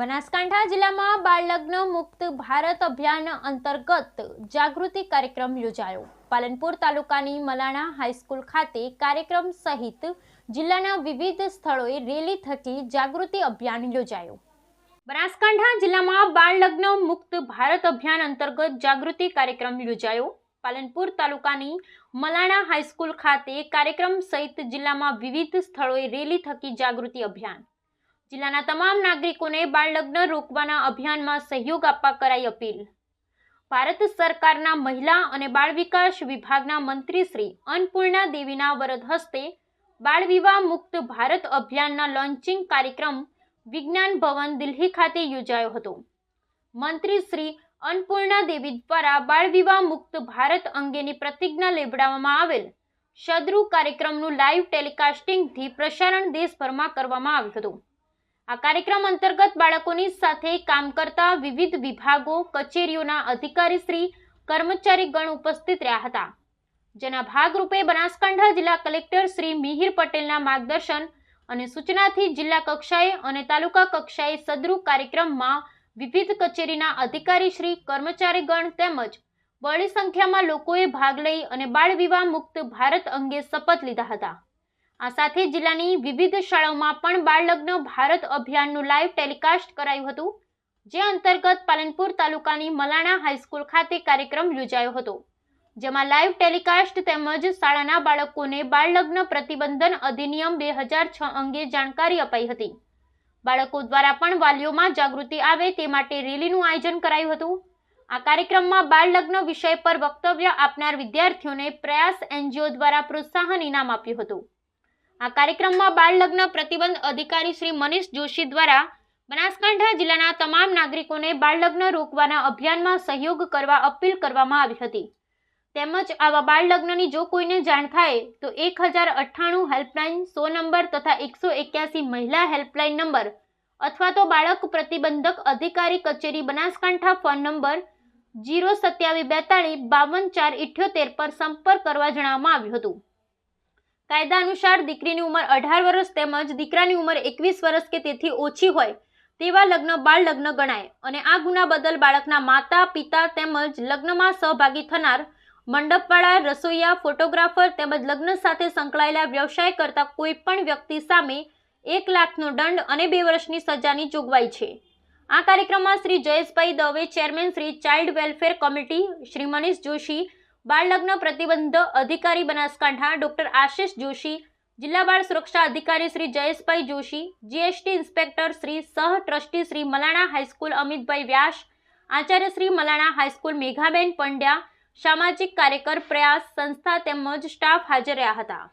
બનાસકાંઠા જિલ્લામાં બાળલગ્ન મુક્ત ભારત અભિયાન અંતર્ગત જાગૃતિ કાર્યક્રમ યોજાયો. પાલનપુર તાલુકાની મલાણા હાઈસ્કૂલ ખાતે કાર્યક્રમ સહિત જિલ્લાના વિવિધ સ્થળોએ રેલી થકી જાગૃતિ અભિયાન યોજાયું. બનાસકાંઠા જિલ્લામાં બાળલગ્ન મુક્ત ભારત અભિયાન અંતર્ગત જાગૃતિ કાર્યક્રમ યોજાયો. પાલનપુર તાલુકાની મલાણા હાઈસ્કૂલ ખાતે કાર્યક્રમ સહિત જિલ્લામાં વિવિધ સ્થળોએ રેલી થકી જાગૃતિ અભિયાન જિલ્લાના તમામ નાગરિકોને બાળલગ્ન રોકવાના અભિયાનમાં સહયોગ આપવા કરાઈ અપીલ. ભારત સરકારના મહિલા અને બાળ વિકાસ વિભાગના મંત્રી શ્રી અન્નપૂર્ણા દેવીના વરદ હસ્તે બાળ વિવાહ મુક્ત ભારત અભિયાનના લોન્ચિંગ કાર્યક્રમ વિજ્ઞાન ભવન દિલ્હી ખાતે યોજાયો હતો. મંત્રી શ્રી અન્નપૂર્ણા દેવી દ્વારા બાળ વિવાહ મુક્ત ભારત અંગેની પ્રતિજ્ઞા લેવડાવવામાં આવેલ શદ્રુ કાર્યક્રમનું લાઈવ ટેલિકાસ્ટિંગથી પ્રસારણ દેશભરમાં કરવામાં આવ્યું હતું. આ કાર્યક્રમ અંતર્ગત બાળકોની સાથે કામ કરતા વિવિધ વિભાગો, કચેરીઓના અધિકારીશ્રી કર્મચારીગણ ઉપસ્થિત રહ્યા હતા. જેના ભાગરૂપે બનાસકાંઠા જિલ્લા કલેક્ટર શ્રી મિહિર પટેલના માર્ગદર્શન અને સૂચનાથી જિલ્લા કક્ષાએ અને તાલુકા કક્ષાએ સદરૂપ કાર્યક્રમમાં વિવિધ કચેરીના અધિકારીશ્રી કર્મચારીગણ તેમજ બહોળી સંખ્યામાં લોકોએ ભાગ લઈ અને બાળ વિવાહ મુક્ત ભારત અંગે શપથ લીધા હતા. આ સાથે જિલ્લાની વિવિધ શાળાઓમાં પણ બાળલગ્ન ભારત અભિયાનનું લાઈવ ટેલિકાસ્ટ કરાયું હતું, જે અંતર્ગત પાલનપુર તાલુકાની મલાણા હાઈસ્કૂલ ખાતે કાર્યક્રમ યોજાયો હતો. જેમાં લાઈવ ટેલિકાસ્ટ તેમજ શાળાના બાળકોને બાળલગ્ન પ્રતિબંધન અધિનિયમ બે હજાર છ અંગે જાણકારી અપાઈ હતી. બાળકો દ્વારા પણ વાલીઓમાં જાગૃતિ આવે તે માટે રેલીનું આયોજન કરાયું હતું. આ કાર્યક્રમમાં બાળલગ્ન વિષય પર વક્તવ્ય આપનાર વિદ્યાર્થીઓને પ્રયાસ એનજીઓ દ્વારા પ્રોત્સાહન ઇનામ આપ્યું હતું. આ કાર્યક્રમમાં બાળલગ્ન પ્રતિબંધ અધિકારી શ્રી મનીષ જોશી દ્વારા બનાસકાંઠા જિલ્લાના તમામ નાગરિકોને બાળલગ્ન રોકવાના અભિયાનમાં સહયોગ કરવા અપીલ કરવામાં આવી હતી. તેમજ આવા બાળલગ્નની જો કોઈને જાણ થાય, તો એક હજાર અઠ્ઠાણું હેલ્પલાઇન સો નંબર તથા એકસો એક્યાસી મહિલા હેલ્પલાઇન નંબર અથવા તો બાળક પ્રતિબંધક અધિકારી કચેરી બનાસકાંઠા ફોન નંબર જીરો સત્યાવીસ બેતાળીસ બાવન ચાર ઇઠ્યોતેર પર સંપર્ક કરવા જણાવવામાં આવ્યું હતું. કાયદા અનુસાર દીકરીની ઉંમર અઢાર વર્ષ તેમજ દીકરાની ઉંમર એકવીસ વર્ષ કે તેથી ઓછી હોય તેવા લગ્ન બાળ લગ્ન ગણાય. અને આ ગુના બદલ બાળકના માતા, પિતા તેમજ લગ્નમાં સહભાગી થનાર મંડપવાળા, રસોઈયા, ફોટોગ્રાફર તેમજ લગ્ન સાથે સંકળાયેલા વ્યવસાય કરતા કોઈ પણ વ્યક્તિ સામે એક લાખનો દંડ અને બે વર્ષની સજાની જોગવાઈ છે. આ કાર્યક્રમમાં Shri Jayeshbhai Dave, chairman Shri child welfare committee Shri Manish Joshi બાળ લગ્ન પ્રતિબંધ અધિકારી બનાસકાંઠા ડોક્ટર આશિષ જોશી, જિલ્લા બાળ સુરક્ષા અધિકારી શ્રી જયેશભાઈ જોશી જીએસટી ઇન્સ્પેક્ટર શ્રી સહ trustee Shri Malana high school Amitbhai Vyas, Acharya Shri Malana high school Meghaben Pandya, સામાજિક કાર્યકર પ્રયાસ સંસ્થા તેમજ સ્ટાફ હાજર રહ્યા હતા.